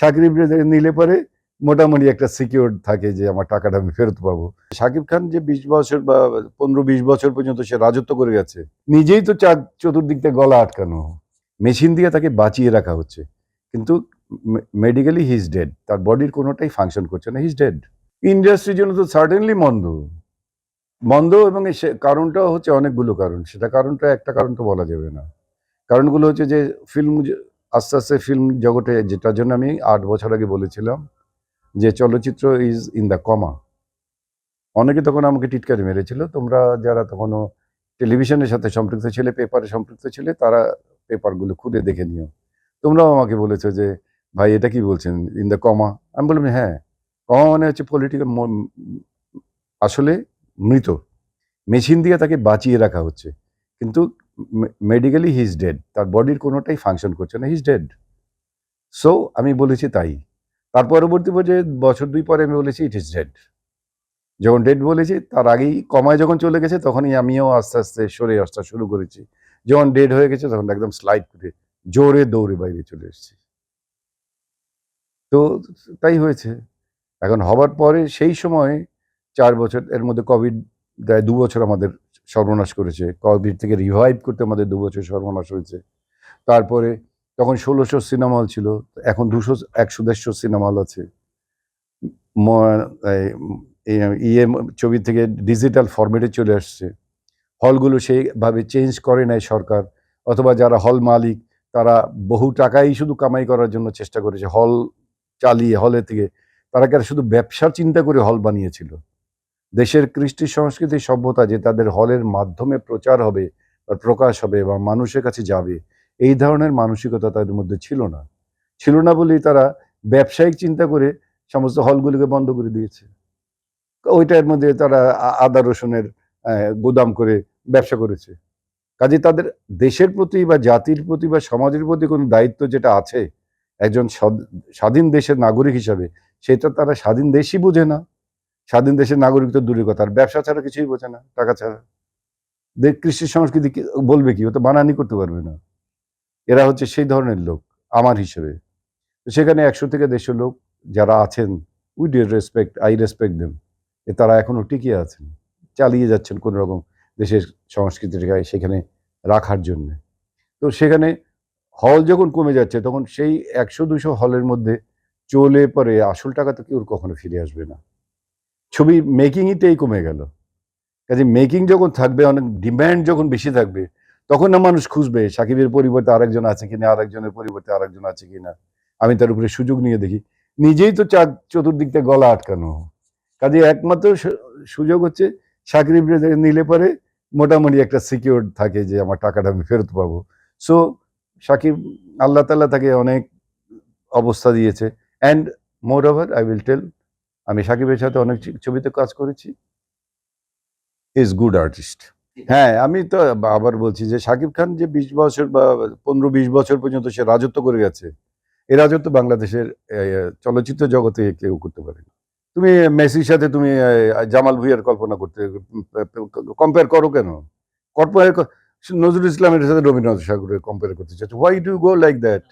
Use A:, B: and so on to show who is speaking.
A: সাকিব নিলে পরে মোটামুটি একটা সিকিউর থাকে যে আমার টাকাটা আমি ফেরত পাবো। সাকিব খান যে বিশ বছর বা পনেরো বিশ বছর পর্যন্ত সে রাজত্ব করে গেছে, নিজেই তো চার চতুর্দিক থেকে গলা আটকানো। মেশিন দিয়ে তাকে বাঁচিয়ে রাখা হচ্ছে। কিন্তু মেডিকেলি হিজ ডেড তার বডির কোনোটাই ফাংশন করছে না হিজ ডেড ইন্ডাস্ট্রির জন্য তো সার্টেনলি মন্দ। মন্দ এবং সে কারণটা হচ্ছে অনেকগুলো কারণ। সেটা কারণটা, একটা কারণ তো বলা যাবে না। কারণগুলো হচ্ছে যে ফিল্ম আস্তে আস্তে ফিল্ম জগতে, যেটার জন্য আমি আট বছর আগে বলেছিলাম যে চলচ্চিত্র ইজ ইন দ্য কমা অনেকে তখন আমাকে টিটকারি মেরেছিল। তোমরা যারা তখনও টেলিভিশনের সাথে সম্পৃক্ত ছিলে পেপারে সম্পৃক্ত ছিলে, তারা পেপারগুলো খুলে দেখে নিও। তোমরাও আমাকে বলেছ যে, ভাই, এটা কি বলছেন? ইন দ্য কমা আমি বললাম হ্যাঁ কমা মানে হচ্ছে পলিটিক্যাল আসলে মৃত। মেশিন দিয়ে তাকে বাঁচিয়ে রাখা হচ্ছে। কিন্তু মেডিকেলি হিজ ডেড তার বডির কোনোটাই ফাংশন করছে না হিজ ডেড সো আমি বলেছি তাই। তার পরবর্তী পর্যায়ে বছর দুই পরে আমি বলেছি ইট ইজ ডেড যখন ডেড বলেছি, তার আগেই কমায় যখন চলে গেছে, তখনই আমিও আস্তে আস্তে সরে আসতে শুরু করেছি। যখন ডেড হয়ে গেছে, তখন একদম স্লাইড করে জোরে দৌড়ে বাইরে চলে এসেছি। তো, তাই হয়েছে। এখন হবার পরে সেই সময় চার বছর, এর মধ্যে কোভিড দেয় দু বছর আমাদের সর্বনাশ করেছে। কোভিড থেকে রিভাইভ করতে আমাদের দু বছর সর্বনাশ হয়েছে। তারপরে তখন ষোলোশো সিনেমা হল ছিল, এখন দুশো, একশো, দেড়শো সিনেমা হল আছে। ইয়ে ছবি থেকে ডিজিটাল ফরম্যাটে চলে আসছে। হলগুলো সেইভাবে চেঞ্জ করে নাই সরকার, অথবা যারা হল মালিক, তারা বহু টাকাই শুধু কামাই করার জন্য চেষ্টা করেছে। হল চালিয়ে হলে থেকে, তারা শুধু ব্যবসার চিন্তা করে হল বানিয়েছিল? দেশের কৃষ্টি সংস্কৃতি সভ্যতা যে তাদের হলের মাধ্যমে প্রচার হবে বা প্রকাশ হবে বা মানুষের কাছে যাবে, এই ধরনের মানসিকতা তাদের মধ্যে ছিল না। ছিল না বলেই তারা ব্যবসায়িক চিন্তা করে সমস্ত হলগুলিকে বন্ধ করে দিয়েছে। ওইটার মধ্যে তারা আদা রসুনের গুদাম করে ব্যবসা করেছে। কাজে তাদের দেশের প্রতি বা জাতির প্রতি বা সমাজের প্রতি কোনো দায়িত্ব যেটা আছে, একজন স্বাধীন দেশের নাগরিক হিসাবে, সেটা তারা স্বাধীন দেশই বোঝে না। স্বাধীন দেশের নাগরিক তো দূরের কথা। আর ব্যবসা ছাড়া কিছুই বোঝে না, টাকা ছাড়া। দেখ, কৃষি সংস্কৃতি বলবে কি? ও তো বানানি করতে পারবে না। এরা হচ্ছে সেই ধরনের লোক, আমার হিসেবে। সেখানে একশো থেকে দেড়শো লোক যারা আছেন, we the respect, I respect them. এ তারা এখনও টিকিয়ে আছেন, চালিয়ে যাচ্ছেন কোন রকম দেশের সংস্কৃতিটাকে সেখানে রাখার জন্য। তো সেখানে হল যখন কমে যাচ্ছে, তখন সেই একশো দুশো হলের মধ্যে চলে পরে আসল টাকা তো কেউ কখনো ফিরে আসবে না। ছবি মেকিংইতেই কমে গেল। কাজে মেকিং যখন থাকবে, অনেক ডিম্যান্ড যখন বেশি থাকবে, তখন না মানুষ খুঁজবে, সাকিবের পরিবর্তে আরেকজন আছে কিনা, আরেকজনের পরিবর্তে আরেকজন আছে কিনা। আমি তার উপরে সুযোগ নিয়ে দেখি। নিজেই তো চার চতুর্দিক থেকে গলা আটকানো। কাজে একমাত্র সুযোগ হচ্ছে সাকিব নিলে পরে মোটামুটি একটা সিকিউর থাকে যে আমার টাকাটা আমি ফেরত পাবো। সো সাকিব আল্লাহ তাল্লাহ তাকে অনেক অবস্থা দিয়েছে। And moreover I will tell আমি সাকিবের সাথে অনেক ছবিতে কাজ করেছি। ইজ গুড আর্টিস্ট হ্যাঁ আমি তো আবার বলছি যে সাকিব খান যে বিশ বছর বা পনেরো বিশ বছর পর্যন্ত সে রাজত্ব করে গেছে, এ রাজত্ব বাংলাদেশের চলচ্চিত্র জগতে কেউ করতে পারে। তুমি মেসির সাথে তুমি জামাল ভুইয়ার কল্পনা করতে কম্পেয়ার করো কেন? কম্পেয়ার নজরুল ইসলামের সাথে রবীন্দ্রনাথ ঠাকুরের কম্পেয়ার করতে চাচ্ছ why do go like that